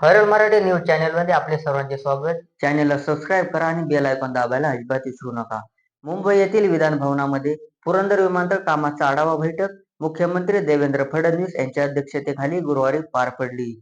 हरळ मराठी न्यूज चॅनलमध्ये आपले सर्वांचे स्वागत. चॅनेलला सबस्क्राईब करा आणि बेल आयकॉन दाबायला अजिबात विसरू नका. मुंबई येथील विधान भवनामध्ये पुरंदर विमानतळ कामाचा आढावा बैठक. मुख्यमंत्री देवेंद्र फडणवीस यांच्या अध्यक्षतेखाली गुरुवारी पार पडली.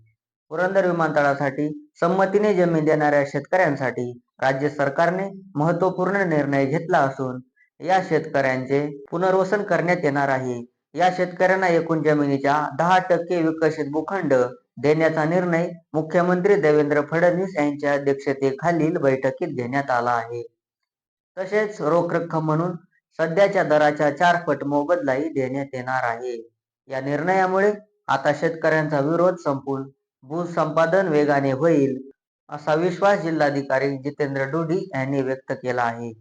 पुरंदर विमानतळासाठी संमतीने जमीन देणाऱ्या शेतकऱ्यांसाठी राज्य सरकारने महत्त्वपूर्ण निर्णय घेतला असून या शेतकऱ्यांचे पुनर्वसन करण्यात येणार आहे. या शेतकऱ्यांना एकूण जमिनीच्या दहा टक्के विकसित भूखंड देण्याचा निर्णय मुख्यमंत्री देवेंद्र फडणवीस यांच्या अध्यक्षतेखालील बैठकीत घेण्यात आला आहे. तसेच रोख रक्कम म्हणून सध्याच्या दराच्या चार पट मोबदलाही देण्यात येणार आहे. या निर्णयामुळे आता शेतकऱ्यांचा विरोध संपून भूसंपादन वेगाने होईल असा विश्वास जिल्हाधिकारी जितेंद्र डोडी यांनी व्यक्त केला आहे.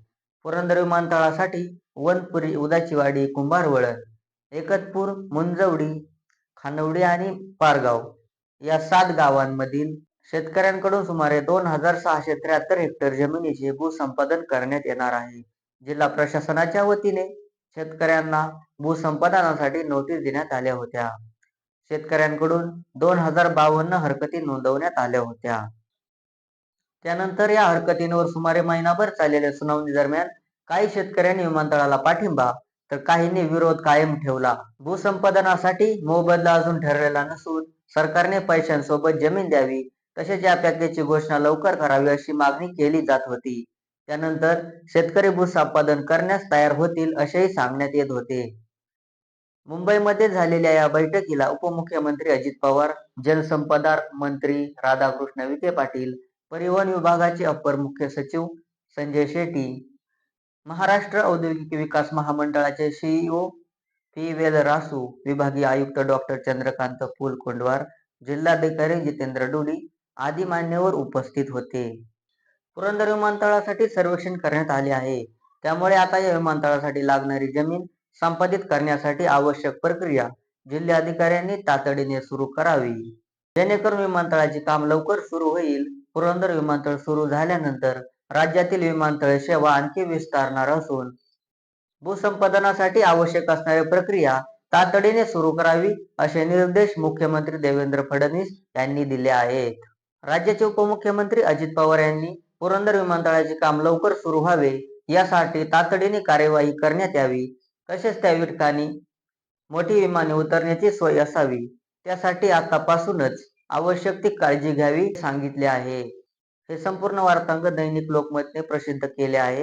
पुरंदर विमानतळासाठी वनपुरी उदाचीवाडी कुंभारवळण एकतपूर मुंजवडी खानवडी आणि पारगाव या सात गावांमधील शेतकऱ्यांकडून सुमारे दोन हजार सहाशे त्र्याहत्तर हेक्टर जमिनीचे भूसंपादन करण्यात येणार आहे. जिल्हा प्रशासनाच्या वतीने शेतकऱ्यांना भूसंपादनासाठी नोटीस देण्यात आल्या होत्या. शेतकऱ्यांकडून दोन हजार बावन्न हरकती नोंदवण्यात आल्या होत्या. त्यानंतर या हरकतींवर सुमारे महिनाभर चाललेल्या सुनावणी दरम्यान काही शेतकऱ्यांनी विमानतळाला पाठिंबा तर काहींनी विरोध कायम ठेवला. भूसंपादनासाठी मोबदला अजून ठरलेला नसून सरकारने पैशांसोबत जमीन द्यावी तसेच या पॅकेजची घोषणा लवकर करावी अशी मागणी केली जात होती. त्यानंतर शेतकरी भूसंपादन करण्यास तयार होतील असेही सांगण्यात येत होते. मुंबईमध्ये झालेल्या या बैठकीला उपमुख्यमंत्री अजित पवार जलसंपदा मंत्री राधाकृष्ण विखे पाटील परिवहन विभागाचे अपर मुख्य सचिव संजय शेट्टी महाराष्ट्र औद्योगिक विकास महामंडळाचे सीईओ पी वेल रासू विभागीय आयुक्त डॉक्टर चंद्रकांत फुलकोंडवार जिल्हाधिकारी जितेंद्र डोली आदी मान्यवर उपस्थित होते. पुरंदर विमानतळासाठी सर्वेक्षण करण्यात आले आहे. त्यामुळे आता या विमानतळासाठी लागणारी जमीन संपादित करण्यासाठी आवश्यक प्रक्रिया जिल्हाधिकाऱ्यांनी तातडीने सुरू करावी. जेणेकरून विमानतळाचे काम लवकर सुरू होईल. पुरंदर विमानतळ सुरू झाल्यानंतर राज्यातील विमानतळ सेवा आणखी विस्तारणार असून भूसंपादनासाठी आवश्यक असणारी प्रक्रिया तातडीने सुरू करावी असे निर्देश मुख्यमंत्री देवेंद्र फडणवीस यांनी दिले आहेत. राज्याचे उपमुख्यमंत्री अजित पवार यांनी पुरंदर विमानतळाचे काम लवकर सुरू व्हावे यासाठी तातडीने कार्यवाही करण्यात यावी तसेच त्या ठिकाणी मोठी विमाने उतरण्याची सोय असावी त्यासाठी आतापासूनच आवश्यक ती काळजी घ्यावी सांगितले आहे. हे संपूर्ण वार्तांक दैनिक लोकमतने प्रसिद्ध केले आहे.